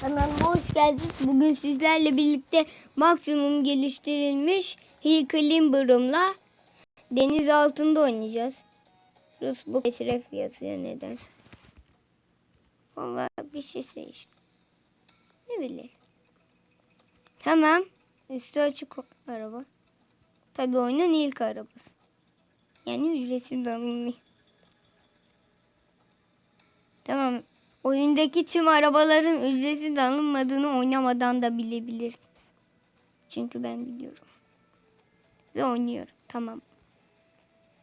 Kanalıma hoş geldiniz. Bugün sizlerle birlikte maksimum geliştirilmiş Hill Climber'ımla deniz altında oynayacağız. Rus bu etraf yazıyor nedense. Valla bir şey işte. Ne bileyim. Tamam. Üstü açık araba. Tabi oyunun ilk arabası. Yani ücretsiz alınmıyor. Tamam. Oyundaki tüm arabaların ücretsiz alınmadığını oynamadan da bilebilirsiniz. Çünkü ben biliyorum. Ve oynuyorum. Tamam.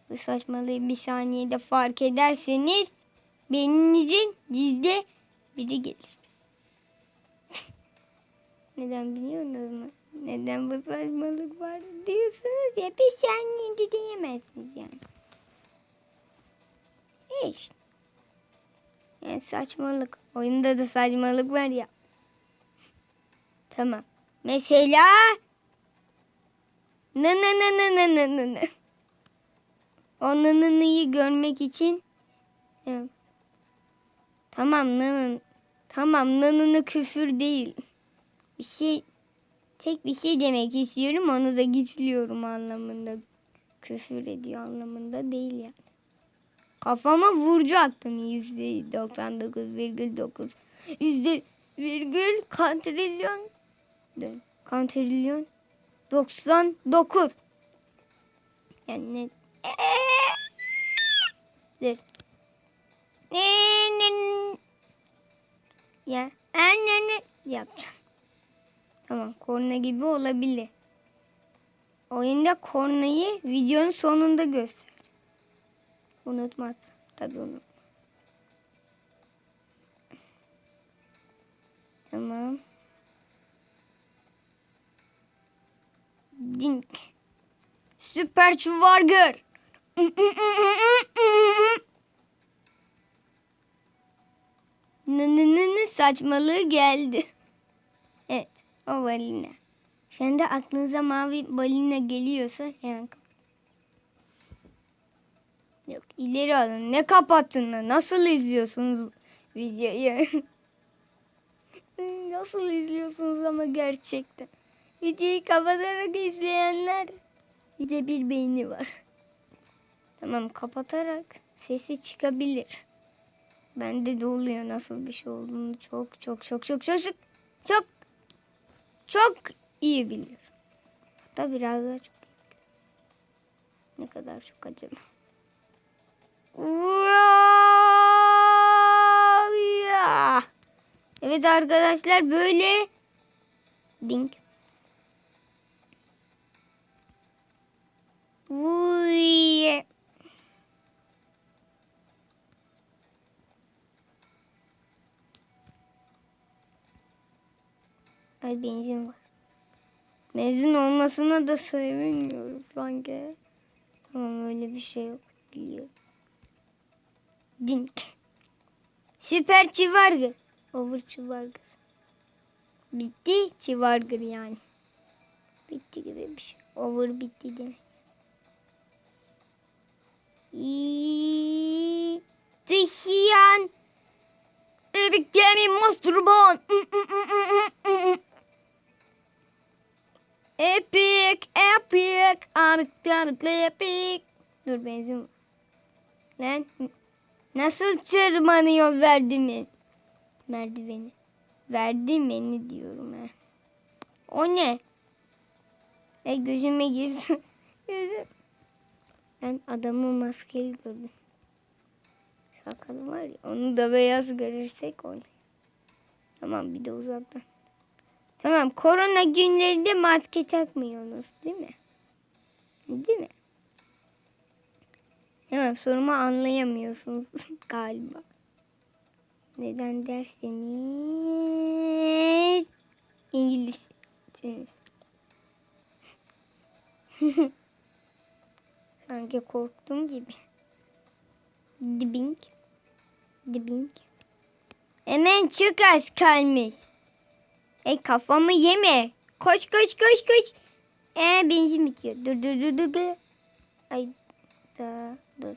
Bu saçmalığı bir saniyede fark ederseniz beyninizin yüzde biri gelir. Neden biliyorsunuz mu? Neden bu saçmalık var diyorsunuz ya bir saniyede diyemezsiniz yani. İşte. Yani saçmalık. Oyunda da saçmalık var ya. Tamam. Mesela nı nı nı nı nı nı nı nı. O nı nı nı'yı görmek için. Tamam nı nı. Tamam nı nı nı küfür değil. Bir şey tek bir şey demek istiyorum onu da gizliyorum anlamında. Küfür ediyor anlamında değil yani. Kafama vuracaktın. Yüzde 99,9 yüzde virgül kantrilyon kantrilyon 99 yani ne? Dur. Ya ne ne? Yapacağım. Tamam korna gibi olabilir. Oyunda kornayı videonun sonunda göster Unutmaz. Tabii unutmaz. Tamam. Dink. Süper çuvargır. Nınınını saçmalığı geldi. Evet. O balina. Şimdi aklınıza mavi balina geliyorsa hemen kapat. Yok ileri alın. Ne kapattın? Lan? Nasıl izliyorsunuz videoyu? Nasıl izliyorsunuz ama gerçekten. Videoyu kapatarak izleyenler bir de bir beyni var. Tamam kapatarak sesi çıkabilir. Bende de oluyor nasıl bir şey olduğunu çok çok çok çok çok çok çok, çok iyi biliyorum. Hatta biraz daha çok. Ne kadar çok acaba. Evet arkadaşlar böyle dink. Uy. Ay benzin var. Benzin olmasına da sevinmiyorum sanki. Tamam öyle bir şey yok biliyorum. Dink. Süper çivargır. Over çivargır. Bitti çivargır yani. Bitti gibi bir şey. Over bitti demek. İttihiyan. Ürkemi masturbon. Epic, epic, amik, epic. Dur benzin. Lan Nasıl tırmanıyor merdiveni? Merdiveni. Merdiveni diyorum ha. O ne? E gözüme girdi. Gözüm. Ben adamı maskeli gördüm. Sakalı var ya onu da beyaz görürsek olur. Tamam bir de uzaktan. Tamam korona günlerinde maske takmıyorsunuz değil mi? Değil mi? Tamam sorumu anlayamıyorsunuz galiba. Neden derseniz İngilizsiniz. Sanki korktum gibi. Dibink. Dibink. Hemen çok az kalmış. E kafamı yeme. Koş koş koş koş. E benzin bitiyor. Dur dur dur. dur. Ay da dur.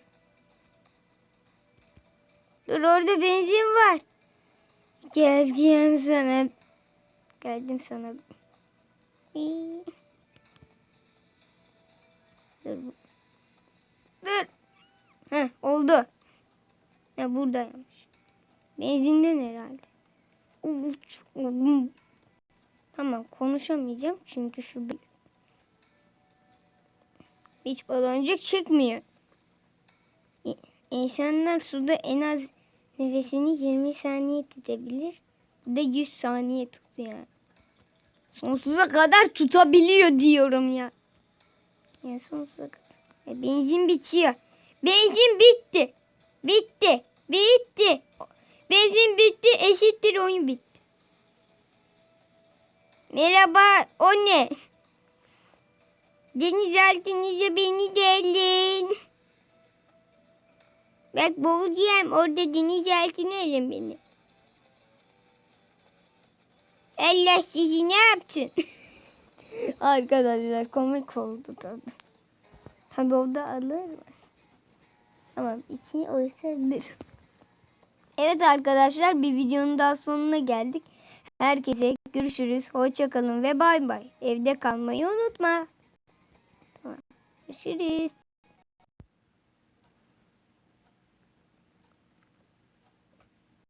Dur orada benzin var. Geleceğim sana. Geldim sana. Dur. Dur. Heh, oldu. Ya buradaymış. Benzinden herhalde. Uç. Tamam konuşamayacağım çünkü şu. Hiç baloncuk çıkmıyor. İnsanlar suda en az nefesini 20 saniye tutabilir. Bu da 100 saniye tutuyor. yani. Sonsuza kadar tutabiliyor diyorum ya. Ya sonsuza kadar. Ya benzin bitiyor. Benzin bitti. Bitti. Bitti. Benzin bitti eşittir oyun bitti. Merhaba o ne? Deniz altınıza beni de alın. Bak boğulacağım orada deniz altına alın beni. Allah sizi ne yapsın? Arkadaşlar komik oldu tabi. Tabi o da alır mı? Tamam içini ısırdır. Evet arkadaşlar bir videonun daha sonuna geldik. Herkese görüşürüz. Hoşçakalın ve bay bay. Evde kalmayı unutma. Tamam. Görüşürüz.